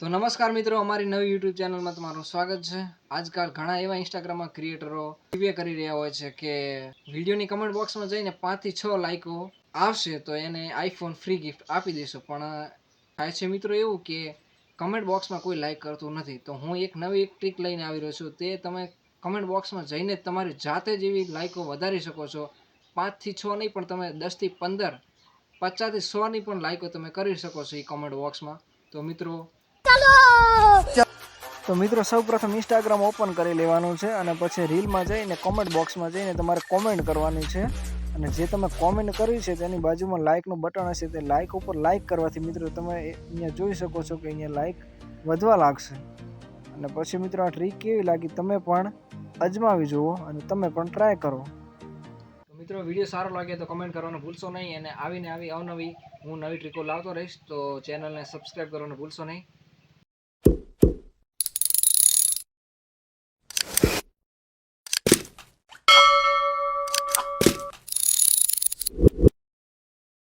તો નમસ્કાર મિત્રો, અમારી નવી યુટ્યુબ ચેનલમાં તમારું સ્વાગત છે. આજકાલ ઘણા એવા ઇન્સ્ટાગ્રામમાં ક્રિએટરો ટીવી કરી રહ્યા હોય છે કે વિડીયોની કમેન્ટ બોક્સમાં જઈને પાંચથી છ લાઈકો આવશે તો એને આઈફોન ફ્રી ગિફ્ટ આપી દઈશું. પણ થાય છે મિત્રો એવું કે કમેન્ટ બોક્સમાં કોઈ લાઇક કરતું નથી. તો હું એક નવી એક ટ્રીક લઈને આવી રહ્યો છું. તે તમે કમેન્ટ બોક્સમાં જઈને તમારી જાતે જ એવી લાઇકો વધારી શકો છો. પાંચથી છ નહીં, પણ તમે દસથી પંદર, પચાસથી સોની પણ લાઈકો તમે કરી શકો છો એ કમેન્ટ બોક્સમાં તો મિત્રો તો મિત્રો, સૌપ્રથમ ઇન્સ્ટાગ્રામ ઓપન કરી લેવાનું છે અને પછી રીલમાં જઈને કોમેન્ટ બોક્સમાં જઈને તમારે કોમેન્ટ કરવાની છે. અને જે તમે કોમેન્ટ કરી છે તેની બાજુમાં લાઇકનું બટન હશે, તે લાઇક ઉપર લાઇક કરવાથી મિત્રો તમે અહીંયા જોઈ શકો છો કે અહીંયા લાઇક વધવા લાગશે. અને પછી મિત્રો, આ ટ્રીક કેવી લાગી તમે પણ અજમાવી જુઓ અને તમે પણ ટ્રાય કરો. મિત્રો વીડિયો સારો લાગે તો કમેન્ટ કરવાનું ભૂલશો નહીં અને આવીને આવી અવનવી હું નવી ટ્રીકો લાવતો રહીશ, તો ચેનલને સબસ્ક્રાઈબ કરવાનું ભૂલશો નહીં.